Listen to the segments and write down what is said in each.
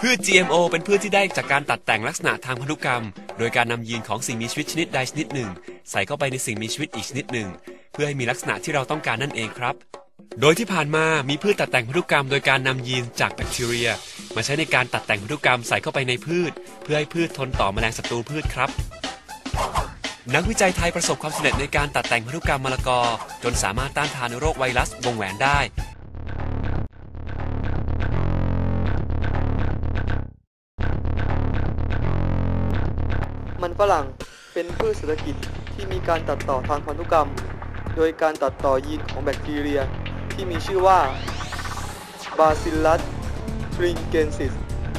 พืช GMO เป็นพืชที่ได้จากการตัดแต่งลักษณะทางพันธุกรรม โดยการนำยีนของสิ่งมีชีวิตชนิดใดชนิดหนึ่ง ใส่เข้าไปในสิ่งมีชีวิตอีกชนิดหนึ่ง เพื่อให้มีลักษณะที่เราต้องการนั่นเองครับ โดยที่ผ่านมามีพืชตัดแต่งพันธุกรรม โดยการนำยีนจากแบคทีเรีย มาใช้ในการตัดแต่งพันธุกรรมใส่เข้าไปในพืช เพื่อให้พืชทนต่อแมลงศัตรูพืชครับ นักวิจัยไทยประสบความสำเร็จในการตัดแต่งพันธุกรรมมะละกอ จนสามารถต้านทานโรคไวรัสวงแหวนได้ มันฝรั่งเป็นพืชเศรษฐกิจที่มีการตัดต่อทางพันธุกรรม โดยการตัดต่อยีนของแบคทีเรีย ที่มีชื่อว่า Bacillus thuringiensis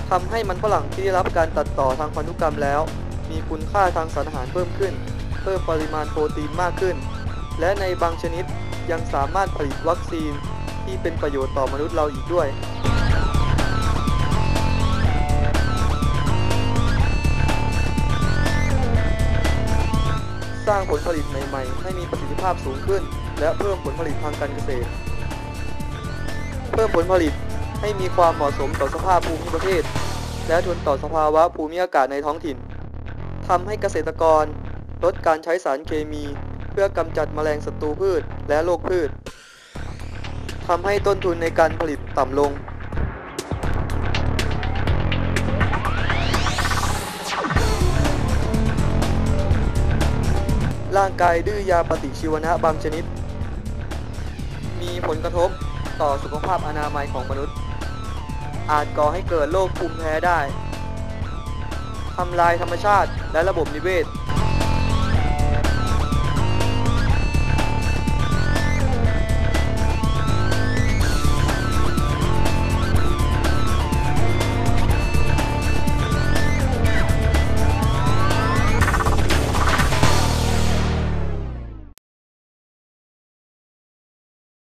ทำให้มันฝรั่งที่ได้รับการตัดต่อทางพันธุกรรมแล้ว มีคุณค่าทางสารอาหารเพิ่มขึ้น เพิ่มปริมาณโปรตีนมากขึ้น และในบางชนิดยังสามารถผลิตวัคซีนที่เป็นประโยชน์ต่อมนุษย์เราอีกด้วย สร้างผลผลิตใหม่ๆ ให้มีประสิทธิภาพสูงขึ้น และเพิ่มผลผลิตทางการเกษตร เพิ่มผลผลิตให้มีความเหมาะสมต่อสภาพภูมิประเทศ และทนต่อสภาวะภูมิอากาศในท้องถิ่นทำให้เกษตรกร ลดการใช้สารเคมี เพื่อกำจัดแมลงศัตรูพืชและโรคพืชทำให้ต้นทุนในการผลิตต่ำลง ร่างกายดื้อยาปฏิชีวนะบางชนิด มีผลกระทบต่อสุขภาพอนามัยของมนุษย์ อาจก่อให้เกิดโรคภูมิแพ้ได้ทำลายธรรมชาติและระบบนิเวศ